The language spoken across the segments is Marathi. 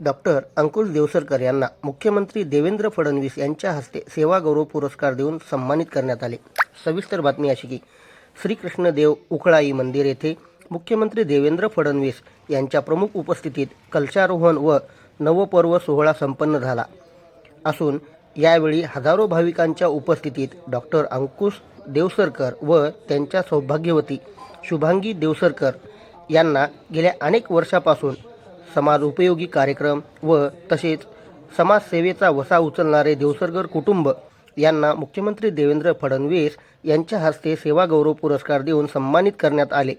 डॉक्टर अंकुश देवसरकर यांना मुख्यमंत्री देवेंद्र फडणवीस यांच्या हस्ते सेवागौरव पुरस्कार देऊन सन्मानित करण्यात आले. सविस्तर बातमी अशी की श्रीकृष्णदेव उखळाई मंदिर येथे मुख्यमंत्री देवेंद्र फडणवीस यांच्या प्रमुख उपस्थितीत कलशारोहण व नवपर्व सोहळा संपन्न झाला. असून यावेळी हजारो भाविकांच्या उपस्थितीत डॉक्टर अंकुश देवसरकर व त्यांच्या सौभाग्यवती शुभांगी देवसरकर यांना गेल्या अनेक वर्षापासून समाज उपयोगी कार्यक्रम व तसेच समाजसेवेचा वसा उचलणारे देवसरगर कुटुंब यांना मुख्यमंत्री देवेंद्र फडणवीस यांच्या हस्ते सेवागौरव पुरस्कार देऊन सन्मानित करण्यात आले.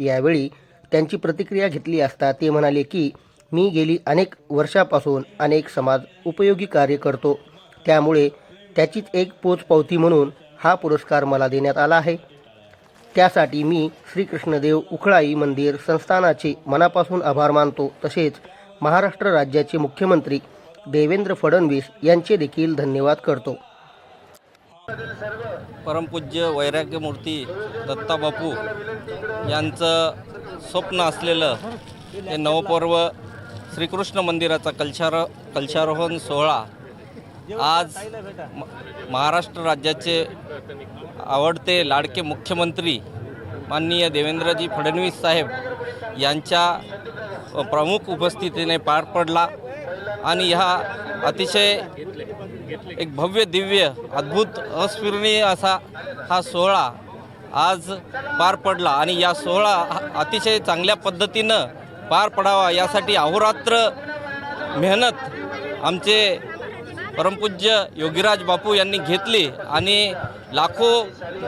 यावेळी त्यांची प्रतिक्रिया घेतली असता ते म्हणाले की मी गेली अनेक वर्षापासून अनेक समाज उपयोगी कार्य करतो. त्यामुळे त्याचीच एक पोचपावती म्हणून हा पुरस्कार मला देण्यात आला आहे. त्यासाठी मी श्रीकृष्णदेव उखळाई मंदिर संस्थानाचे मनापासून आभार मानतो. तसेच महाराष्ट्र राज्याचे मुख्यमंत्री देवेंद्र फडणवीस यांचे देखील धन्यवाद करतो. परमपूज्य वैराग्यमूर्ती दत्ताबापू यांचं स्वप्न असलेलं हे नवपर्व श्रीकृष्ण मंदिराचा कलशार कलशारोहण सोहळा आज महाराष्ट्र राज्याचे आवडते लाडके मुख्यमंत्री माननीय देवेंद्रजी फडणवीस साहेब यांच्या प्रमुख उपस्थितीने पार पडला आणि ह्या अतिशय एक भव्य दिव्य अद्भुत अस्मरणीय असा हा सोहळा आज पार पडला आणि या सोहळा अतिशय चांगल्या पद्धतीनं पार पडावा यासाठी अहोरात्र मेहनत आमचे परमपूज्य योगीराज बापू यांनी घेतली आणि लाखो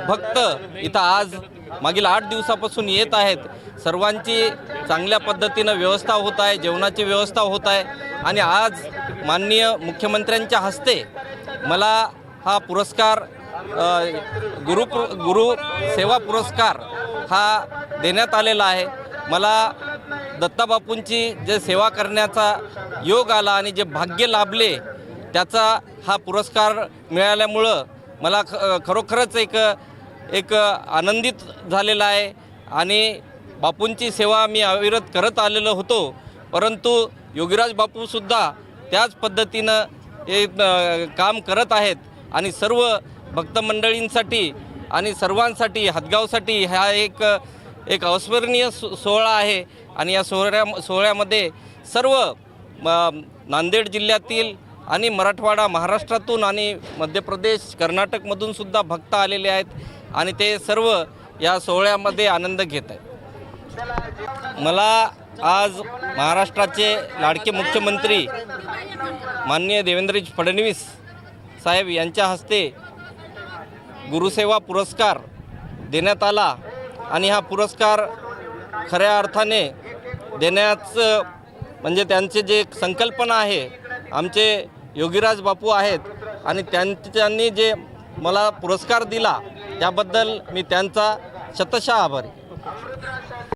भक्त इथं आज मागील आठ दिवसापासून येत आहेत. सर्वांची चांगल्या पद्धतीनं व्यवस्था होत आहे जेवणाची व्यवस्था होत आहे. आणि आज माननीय मुख्यमंत्र्यांच्या हस्ते मला हा पुरस्कार गुरु गुरु सेवा पुरस्कार हा देण्यात आलेला आहे. मला दत्ताबापूंची जे सेवा करण्याचा योग आला आणि जे भाग्य लाभले त्याचा हा पुरस्कार मिळाल्यामुळं मला ख खरोखरच एक एक आनंदित झालेला आहे. आणि बापूंची सेवा मी अविरत करत आलेलो होतो. परंतु योगीराज बापूसुद्धा त्याच पद्धतीनं हे काम करत आहेत. आणि सर्व भक्तमंडळींसाठी आणि सर्वांसाठी हदगावसाठी हा एक एक अविस्मरणीय सो सोहळा आहे. आणि या सोहळ्या सोहळ्यामध्ये सर्व म, नांदेड जिल्ह्यातील आणि मराठवाडा महाराष्ट्रातून आणि मध्य प्रदेश कर्नाटकमधून सुद्धा भक्त आलेले आहेत आणि ते सर्व या सोहळ्यामध्ये आनंद घेत आहेत. मला आज महाराष्ट्राचे लाडके मुख्यमंत्री माननीय देवेंद्र फडणवीस साहेब यांच्या हस्ते गुरुसेवा पुरस्कार देण्यात आला आणि हा पुरस्कार खऱ्या अर्थाने देण्याचं म्हणजे त्यांचे जे संकल्पना आहे आमचे योगीराज बापू आहेत आणि त्यांनी जे मला पुरस्कार दिला त्याबद्दल मी त्यांचा शतशः आभारी.